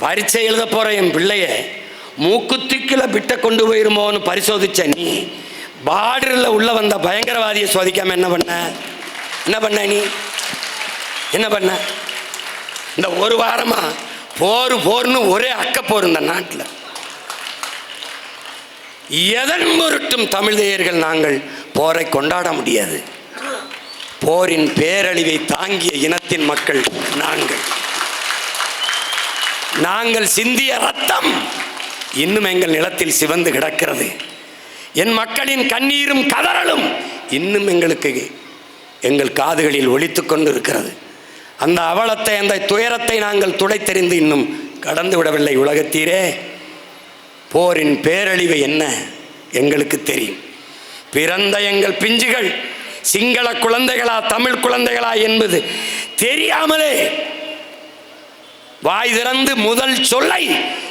பரீட்சை எழுத போகிற என் பிள்ளைய மூக்குத்திக்கில் பிட்ட கொண்டு போயிருமோன்னு பரிசோதிச்ச நீ பார்டரில் உள்ளே வந்த பயங்கரவாதியை சோதிக்காமல் என்ன பண்ண? என்ன பண்ண நீ? என்ன பண்ண? இந்த ஒரு வாரமாக போர் போர்னு ஒரே அக்க போர் இந்த நாட்டில். எதன் பொருட்டும் தமிழ்தேயர்கள் நாங்கள் போரை கொண்டாட முடியாது. போரின் பேரழிவை தாங்கிய இனத்தின் மக்கள் நாங்கள். நாங்கள் சிந்திய ரத்தம் இன்னும் எங்கள் நிலத்தில் சிவந்து கிடக்கிறது. என் மக்களின் கண்ணீரும் கதறலும் இன்னும் எங்களுக்கு எங்கள் காதுகளில் ஒலித்துக் கொண்டிருக்கிறது. அந்த அவலத்தை அந்த துயரத்தை நாங்கள் துடைத்தெறிந்து இன்னும் கடந்து விடவில்லை உலகத்தீரே. போரின் பேரழிவு என்ன எங்களுக்கு தெரியும். பிறந்த எங்கள் பிஞ்சுகள் சிங்கள குழந்தைகளா தமிழ் குழந்தைகளா என்பது தெரியாமலே வாய் திறந்து முதல் சொல்லை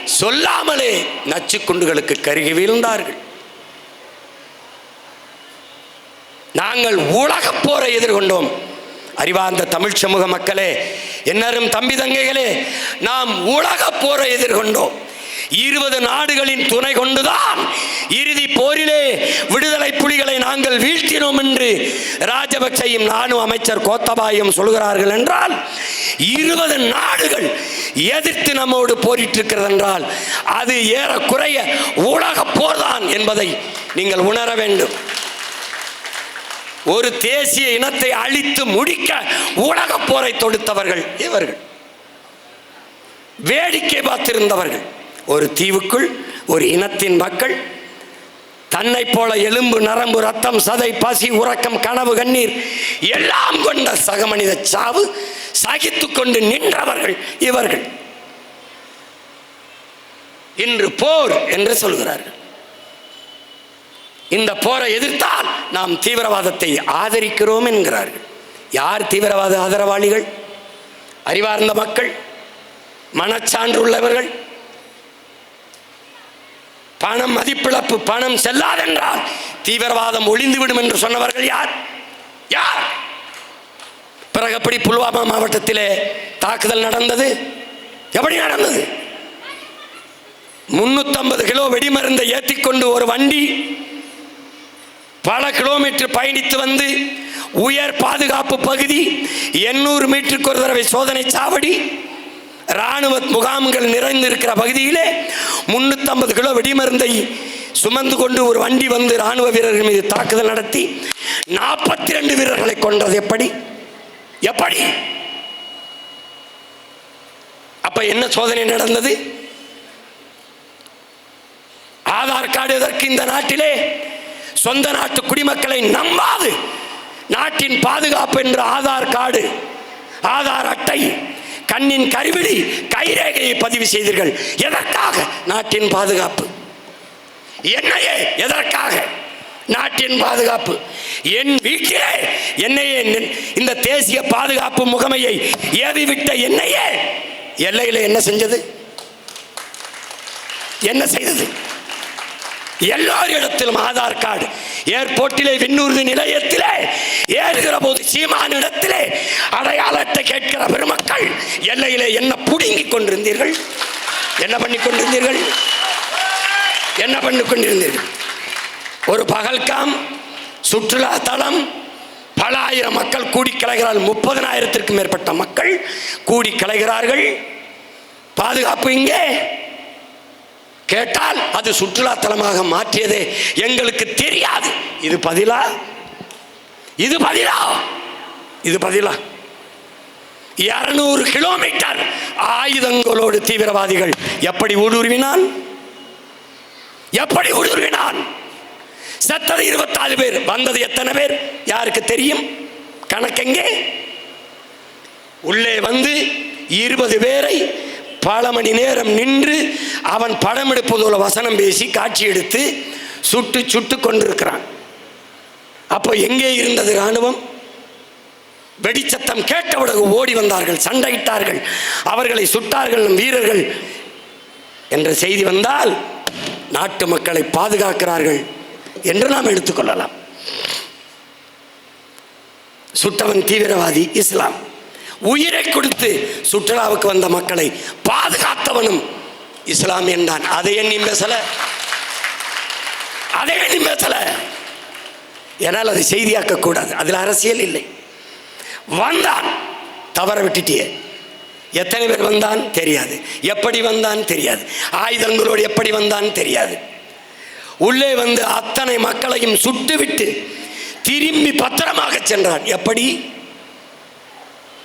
சொல்லாமலே நச்சுக்குண்டுகளுக்கு கருகி வீழ்ந்தார்கள். நாங்கள் உலகப் போரை எதிர்கொண்டோம். அறிவார்ந்த தமிழ் சமூக மக்களே என்னரும் தம்பி தங்கைகளே நாம் உலகப் போரை எதிர்கொண்டோம். இருபது நாடுகளின் துணை கொண்டுதான் இறுதி போரிலே விடுதலை புலிகளை நாங்கள் வீழ்த்தினோம் என்று ராஜபக்சையும் நானும் அமைச்சர் கோத்தபாயும் சொல்கிறார்கள் என்றால் இருபது நாடுகள் எதிர்த்து நம்மோடு போரிட்டிருக்கிறது என்றால் அது ஏறக்குறைய உலக போர்தான் என்பதை நீங்கள் உணர வேண்டும். ஒரு தேசிய இனத்தை அழித்து முடிக்க உலக போரை தொடுத்தவர்கள் இவர்கள். வேடிக்கை பார்த்திருந்தவர்கள். ஒரு தீவுக்குள் ஒரு இனத்தின் மக்கள் தன்னை போல எலும்பு நரம்பு ரத்தம் சதை பசி உறக்கம் கனவு கண்ணீர் எல்லாம் கொண்ட சகமனித சாவு சகித்து கொண்டு நின்றவர்கள் இவர்கள். இன்று போர் என்று சொல்கிறார்கள். இந்த போரை எதிர்த்தால் நாம் தீவிரவாதத்தை ஆதரிக்கிறோம் என்கிறார்கள். யார் தீவிரவாத ஆதரவாளிகள்? அறிவார்ந்த மக்கள் மனச்சான்று உள்ளவர்கள் பணம் மதிப்பிழப்பு பணம் செல்லாதென்றால் தீவிரவாதம் ஒளிந்துவிடும் என்று சொன்னவர்கள் யார்? யார்? பிறகு எப்படி புல்வாமா மாவட்டத்திலே தாக்குதல் நடந்தது? எப்படி நடந்தது? முன்னூத்தம்பது கிலோ வெடிமருந்தை ஏற்றிக்கொண்டு ஒரு வண்டி பல கிலோமீட்டர் பயணித்து வந்து உயர் பாதுகாப்பு பகுதி எண்ணூறு மீட்டருக்கு ஒரு தடவை சோதனை சாவடி இராணுவ முகாம்கள் நிறைந்திருக்கிற பகுதியிலே முன்னூற்றம்பது கிலோ வெடிமருந்தை சுமந்து கொண்டு ஒரு வண்டி வந்து இராணுவ வீரர்கள் மீது தாக்குதல் நடத்தி நாற்பத்தி ரெண்டு வீரர்களை கொன்றது எப்படி? எப்படி? அப்ப என்ன சோதனை நடந்தது? ஆதார் கார்டு எதற்கு இந்த நாட்டிலே? சொந்த நாட்டு குடிமக்களை நம்பாது. நாட்டின் பாதுகாப்பு என்ற ஆதார் கார்டு ஆதார் அட்டை கண்ணின் கருவிழி கைரேகையை பதிவு செய்தீர்கள். எதற்காக? நாட்டின் பாதுகாப்பு. என்னையே எதற்காக? நாட்டின் பாதுகாப்பு. என் வீட்டிலே என்னையே இந்த தேசிய பாதுகாப்பு முகமையை ஏவிவிட்ட என்னையே எல்லையில் என்ன செஞ்சது? என்ன செய்தது? எல்லாரிடத்திலும் ஆதார் கார்டு. ஏர்போர்ட்டிலே விண்ணூர்தி நிலையத்திலே ஏறுகிற போது சீமானிடத்திலே அடையாளத்தை கேட்கிற பெருமக்கள் எல்லையிலே என்ன புடுங்கி கொண்டிருந்தீர்கள்? என்ன பண்ணி கொண்டிருந்தீர்கள்? என்ன பண்ணி கொண்டிருந்தீர்கள்? ஒரு பகல்காம் சுற்றுலா தலம் பல ஆயிரம் மக்கள் கூடி கலைகிறார்கள். முப்பதனாயிரத்திற்கும் மேற்பட்ட மக்கள் கூடி கலைகிறார்கள். பாதுகாப்பு இங்கே. கேட்டால் அது சுற்றுலாத்தலமாக மாற்றியதே எங்களுக்கு தெரியாது. இது பதிலா? இது பதிலா? இது பதிலா? இருநூறு கிலோமீட்டர் ஆயுதங்களோடு தீவிரவாதிகள் எப்படி ஊடுருவினான்? எப்படி ஊடுருவினான்? செத்தது இருபத்தாறு பேர் வந்தது எத்தனை பேர்? யாருக்கு தெரியும்? கணக்கெங்கே உள்ளே வந்து இருபது பேரை பல மணி நேரம் நின்று அவன் படம் எடுப்பதோல வசனம் பேசி காட்சி எடுத்து சுட்டு சுட்டு கொண்டிருக்கிறான். அப்போ எங்கே இருந்தது இராணுவம் வெடிச்சத்தம் கேட்டவுடன் ஓடி வந்தார்கள் சண்டையிட்டார்கள். அவர்களை சுட்டார்கள் நம் வீரர்கள். என்ற செய்தி வந்தால் நாட்டு மக்களை பாதுகாக்கிறார்கள் என்று நாம் எடுத்துக்கொள்ளலாம். சுட்டவன் தீவிரவாதி இஸ்லாம். உயிரை கொடுத்து சுற்றுலாவுக்கு வந்த மக்களை பாதுகாத்தவனும் இஸ்லாமியன் தான் அதை எண்ணி பேசல. அதை எண்ணி பேசல. ஏனால் அதை செய்தியாக்க கூடாது. அதில் அரசியல் இல்லை. வந்தான். தவற விட்டுட்டியே. எத்தனை பேர் வந்தான்? தெரியாது. எப்படி வந்தான்? தெரியாது. ஆயுதங்களோடு எப்படி வந்தான்? தெரியாது. உள்ளே வந்து அத்தனை மக்களையும் சுட்டுவிட்டு திரும்பி பத்திரமாக சென்றான். எப்படி?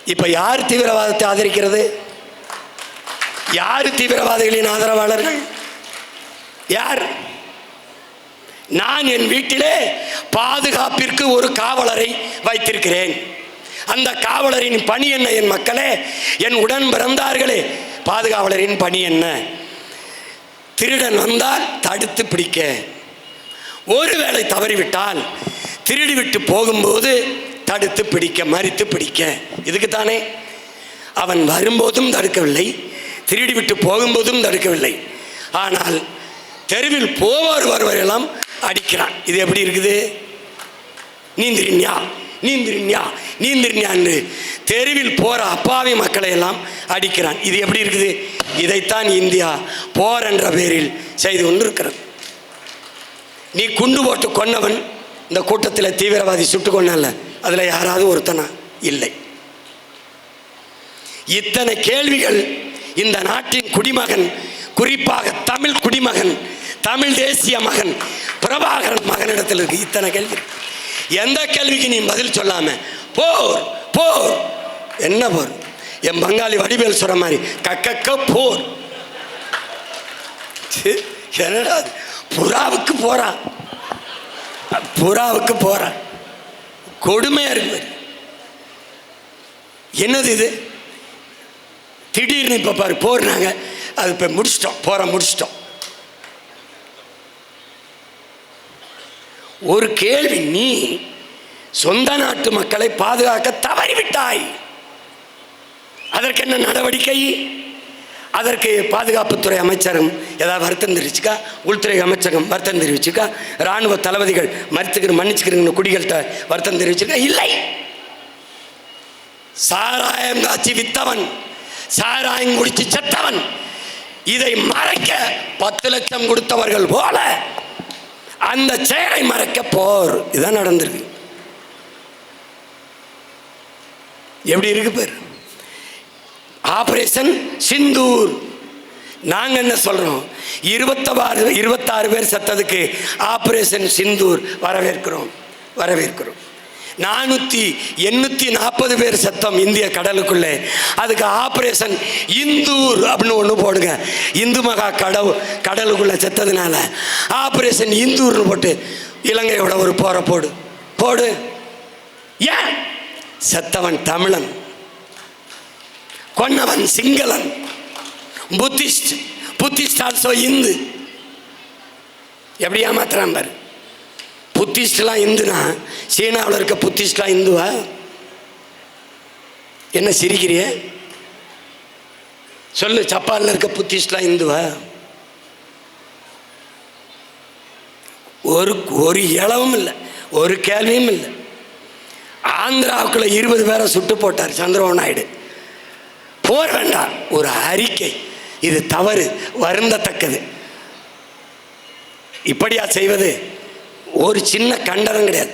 இப்ப யார் தீவிரவாதத்தை ஆதரிக்கிறது? யார் தீவிரவாதிகளின் ஆதரவாளர்கள்? யார்? நான் என் வீட்டிலே பாதுகாப்பிற்கு ஒரு காவலரை வைத்திருக்கிறேன். அந்த காவலரின் பணி என்ன என் மக்களே? என் உடன் பிறந்தார்களே பாதுகாவலரின் பணி என்ன? திருடன் வந்தால் தடுத்து பிடிக்க. ஒருவேளை தவறிவிட்டால் திருடி விட்டு போகும்போது தடுத்து பிடிக்க மறித்து பிடிக்க. இதுக்கு தானே அவன் வரும்போதும் தடுக்கவில்லை திருடி விட்டு போகும்போதும் தடுக்கவில்லை. ஆனால் தெருவில் போவார் வருவரெல்லாம் அடிக்கிறான் இது எப்படி இருக்குது? நீந்திரின்யா நீந்திரின்யா நீந்திரின்யான்னு தெருவில் போகிற அப்பாவி மக்களை எல்லாம் அடிக்கிறான். இது எப்படி இருக்குது? இதைத்தான் இந்தியா போர் என்ற பேரில் செய்து கொண்டிருக்கிறது. நீ குண்டு போட்டு கொன்னவன் இந்த கூட்டத்தில் தீவிரவாதி சுட்டு கொண்டல அதில் யாராவது ஒருத்தனா? இல்லை. இத்தனை கேள்விகள் இந்த நாட்டின் குடிமகன் குறிப்பாக தமிழ் குடிமகன் தமிழ் தேசிய மகன் பிரபாகரன் மகனிடத்தில் இருக்கு இத்தனை கேள்வி. எந்த கேள்விக்கு நீ பதில் சொல்லாம போர் போர். என்ன போர்? என் பங்காளி வடிவேல் சொல்ற மாதிரி கக்கக்க போர். ச்சே, என்னடா புறாவுக்கு போறான் புறாவுக்கு போறான் கொடுமையா இருக்கு என்னது இது? திடீர்னு இப்போ பாரு போடுறாங்க அது இப்போ முடிச்சிட்டோம். போகிற முடிச்சிட்டோம். ஒரு கேள்வி நீ சொந்த நாட்டு மக்களை பாதுகாக்க தவறிவிட்டாய். அதற்கு என்ன நடவடிக்கை? அதற்கு பாதுகாப்புத்துறை அமைச்சரும் ஏதாவது வருத்தம் தெரிவிச்சுக்கா? உள்துறை அமைச்சகம் வருத்தம் தெரிவிச்சுக்கா? இராணுவ தளபதிகள் மறுத்துக்கிற மன்னிச்சுக்கிறீங்க குடிகள்கிட்ட வருத்தம் தெரிவிச்சிருக்கா இல்லை. சாராயம் காட்சி வித்தவன். சாராயம் குடிச்சு செத்தவன். இதை மறைக்க பத்து லட்சம் கொடுத்தவர்கள் போல அந்த செயலை மறைக்க போர். இதான் நடந்திருக்கு. எப்படி இருக்கு பேர்? ஆபரேஷன் சிந்தூர். நாங்க என்ன சொல்றோம்? இருபத்தாறு இருபத்தாறு பேர் செத்ததுக்கு ஆபரேஷன் சிந்தூர் வரவேற்கிறோம். வரவேற்கிறோம். நானூற்றி எண்ணூற்றி நாற்பது பேர் செத்தம் இந்திய கடலுக்குள்ளே. அதுக்கு ஆப்ரேஷன் இந்தூர் அப்படின்னு ஒன்று போடுங்க. இந்து மகா கடவு கடலுக்குள்ளே செத்ததுனால. ஆப்ரேஷன் இந்தூர்னு போட்டு இலங்கையோட ஒரு போரை போடு. போடு. ஏன்? செத்தவன் தமிழன். கொன்னவன் சிங்களன். Buddhist Buddhist also Hindu. எப்படி ஏமாத்துறான் பாரு. புத்திஸ்ட்லாம் இந்துனா? சீனாவில் இருக்க புத்திஸ்ட்லாம் இந்துவா? என்ன சிரிக்கிறிய? சொல்லு ஜப்பானில் இருக்க புத்திஸ்ட்லாம் இந்துவா? ஒரு ஒரு இளவும் இல்லை ஒரு கேள்வியும் இல்லை. ஆந்திராவுக்குள்ள இருபது பேரை சுட்டு போட்டார் சந்திரபாபு நாயுடு. போர் வேண்டாம் ஒரு அறிக்கை. இது தவறு வருந்தத்தக்கது. இப்படியா செய்வது? ஒரு சின்ன கண்டனம் கிடையாது.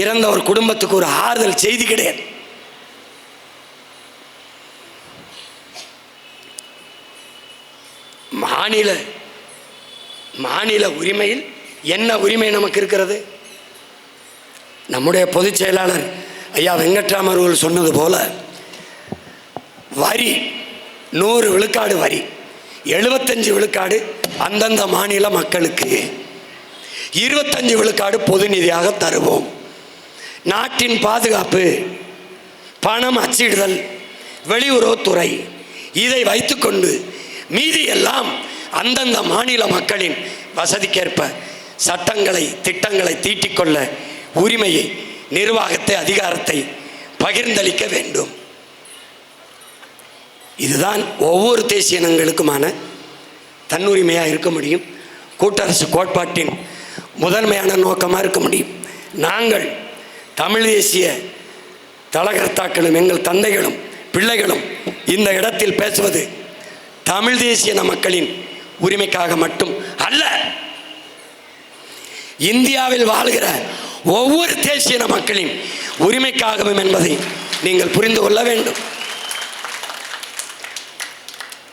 இறந்த ஒரு குடும்பத்துக்கு ஒரு ஆறுதல் செய்தி கிடையாது. மாநில மாநில உரிமையில் என்ன உரிமை நமக்கு இருக்கிறது? நம்முடைய பொதுச் செயலாளர் ஐயா வெங்கட்ராமர் அவர்கள் சொன்னது போல வரி நூறு விழுக்காடு வரி எழுபத்தஞ்சு விழுக்காடு அந்தந்த மாநில மக்களுக்கு இருபத்தஞ்சு விழுக்காடு பொது நிதியாக தருவோம். நாட்டின் பாதுகாப்பு பணம் அச்சிடுதல் வெளியுறவுத்துறை இதை வைத்துக்கொண்டு மீதி எல்லாம் அந்தந்த மாநில மக்களின் வசதிக்கேற்ப சட்டங்களை திட்டங்களை தீட்டிக்கொள்ள உரிமையை நிர்வாகத்தை அதிகாரத்தை பகிர்ந்தளிக்க வேண்டும். இதுதான் ஒவ்வொரு தேசிய இனங்களுக்குமான தன்னுரிமையாக இருக்க முடியும். கூட்டரசு கோட்பாட்டின் முதன்மையான நோக்கமாக இருக்க முடியும். நாங்கள் தமிழ் தேசிய தலகர்த்தாக்களும் எங்கள் தந்தைகளும் பிள்ளைகளும் இந்த இடத்தில் பேசுவது தமிழ் தேசிய மக்களின் உரிமைக்காக மட்டும் அல்ல. இந்தியாவில் வாழ்கிற ஒவ்வொரு தேசிய மக்களின் உரிமைக்காகவும் என்பதை நீங்கள் புரிந்து கொள்ள வேண்டும்.